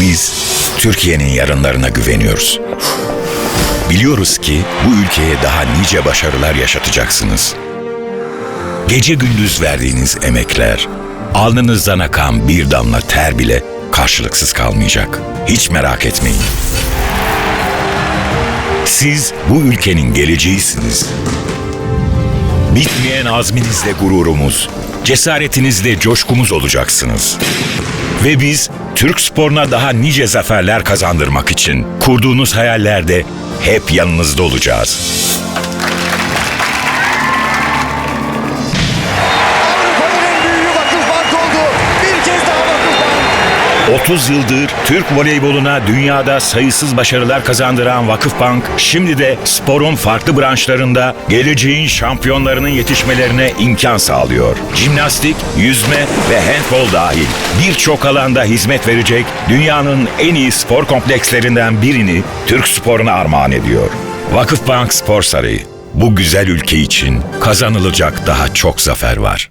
Biz Türkiye'nin yarınlarına güveniyoruz. Biliyoruz ki bu ülkeye daha nice başarılar yaşatacaksınız. Gece gündüz verdiğiniz emekler, alnınızdan akan bir damla ter bile karşılıksız kalmayacak. Hiç merak etmeyin. Siz bu ülkenin geleceğisiniz. Bitmeyen azminizle gururumuz, cesaretinizle coşkumuz olacaksınız. Ve biz Türk sporuna daha nice zaferler kazandırmak için kurduğunuz hayallerde hep yanınızda olacağız. 30 yıldır Türk voleyboluna dünyada sayısız başarılar kazandıran Vakıfbank, şimdi de sporun farklı branşlarında geleceğin şampiyonlarının yetişmelerine imkan sağlıyor. Jimnastik, yüzme ve handbol dahil birçok alanda hizmet verecek dünyanın en iyi spor komplekslerinden birini Türk sporuna armağan ediyor. Vakıfbank Spor Sarayı. Bu güzel ülke için kazanılacak daha çok zafer var.